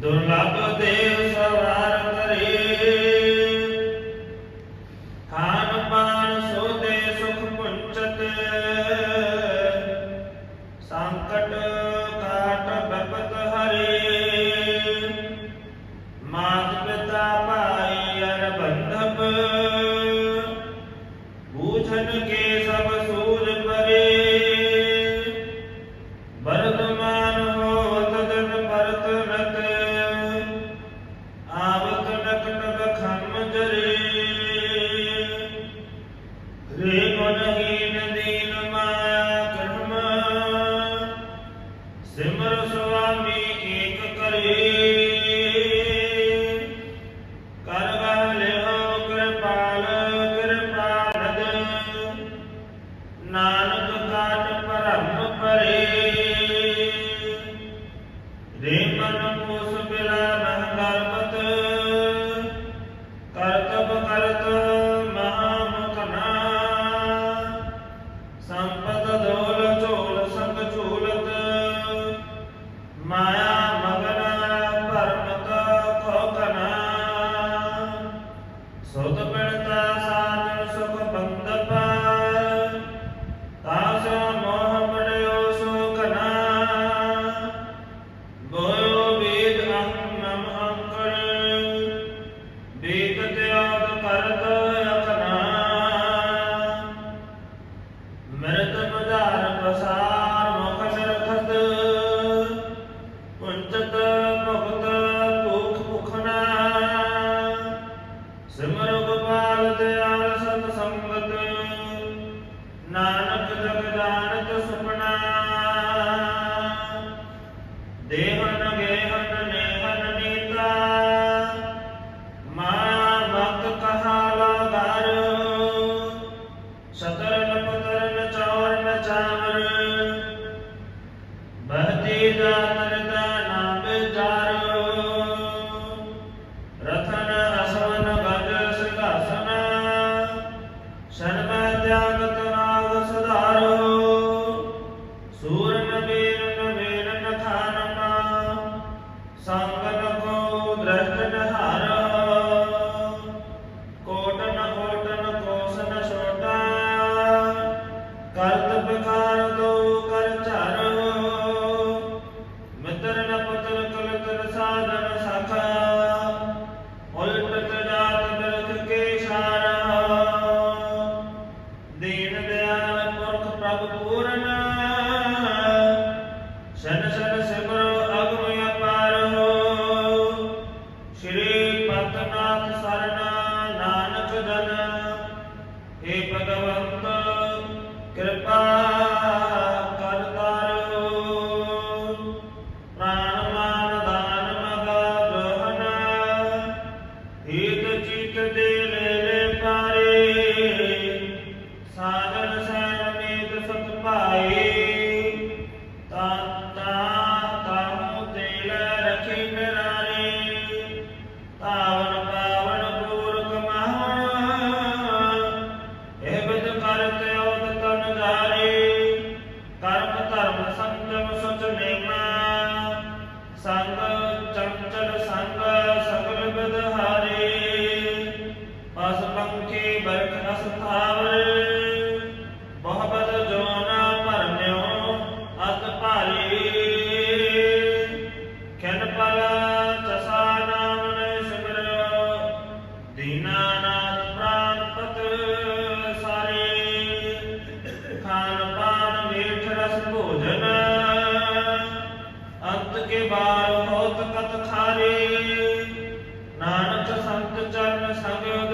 ਦੁਰਲਭ ਦੇਵ ਰੇ ਗੁਣਹੀਨ ਦੀਨ ਮਾਇਆ ਕਰਮ ਸਿਮਰ ਸੁਆਮੀ ਏਕ ਕਰੇ ਕਰਵਾ ਲਿਓ ਕਿਰਪਾਲ ਕਿਰਪਾਲਦ ਨਾਨਕ ਕਾਟ ਭਰਮ ਪਰੇ ਰੇ ਮਨ ਮੋਸ ਬਿਲਾ Bye-bye. ਨਾਨਕ ਸੰਗ ਚਰਨ ਸੰਗ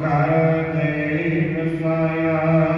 ਘਰ ਦੇ ਵਸਾਇਆ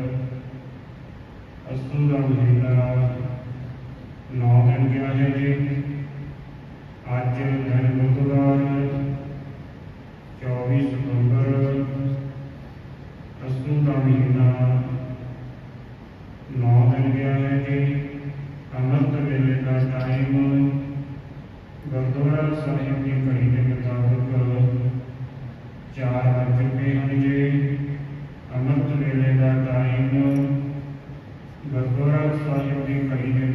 सुंदर विजेंद्रनाथ नौगन गया है आज धर्म Saraswati Devi